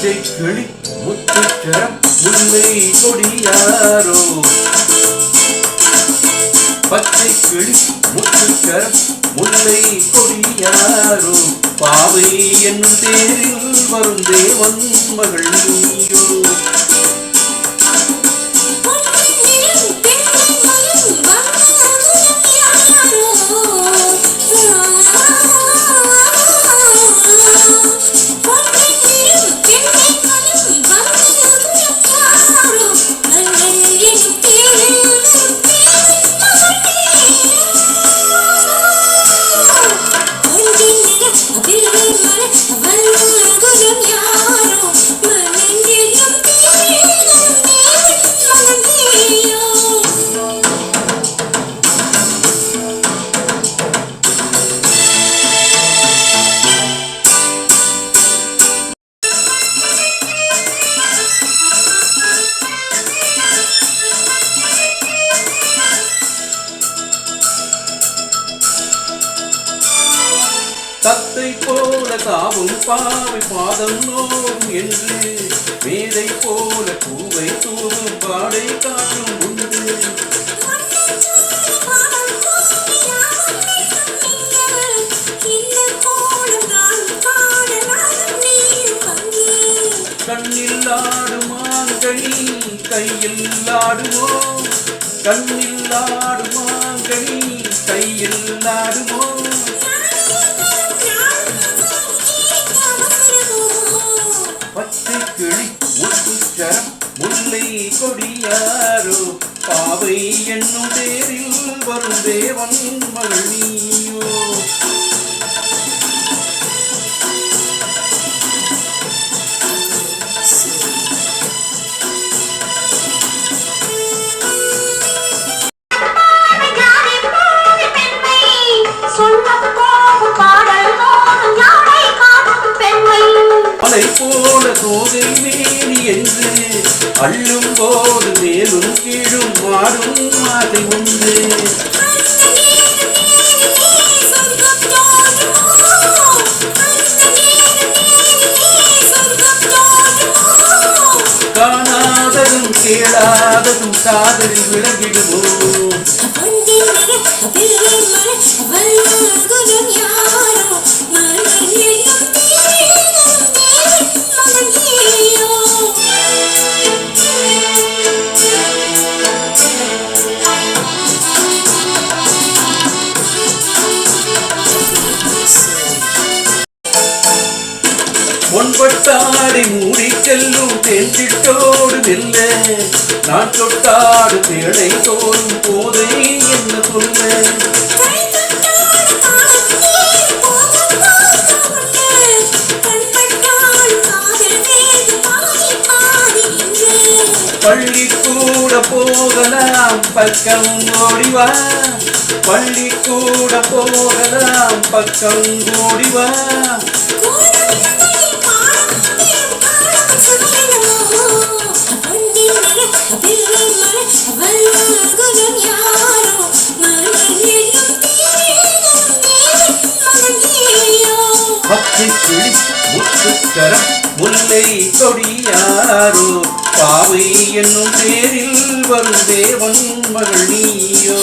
கிளி முத்துச்சரம் முல்லை கொடியாரோ? பச்சை கிளி முத்துச்சரம் முல்லை கொடியாரோ? பாவை என்னும் தேரில் வரும் தேவன் மகள் தத்தை போல தாவும் பாவை பாதம் நோவும் என்று மேதை போல பூவை தூவும் பாடை காற்றும் உண்டு. கண்ணில் ஆடுமாங்கனி கையில் ஆடுவோம் கண்ணில் ஆடுமாங்கனி அவை என்னும் தேரில் வரும் தேவன் மகள் நீயோ போல மேனி என்று அள்ளும் போது மேலும் கீழும் மாறும் மாதை உண்டு. காணாததும் கேளாததும் காதலில் விளங்கிடுவோம் ஆடி மூடி செல்லும் தேன்சிட்டோடு மெல்ல நான் தொட்டாடு பேழை தோறும் போதை என்ன சொல்ல? பள்ளி கூட போகலாம் பக்கம் ஓடிவா பள்ளி கூட போகலாம் பக்கம் ஓடிவா கிளி முத்துக்கரம் முல்லை கொடியாரோ பாவை என்னும் பேரில் வரும் தேவன் மகள் நீயோ.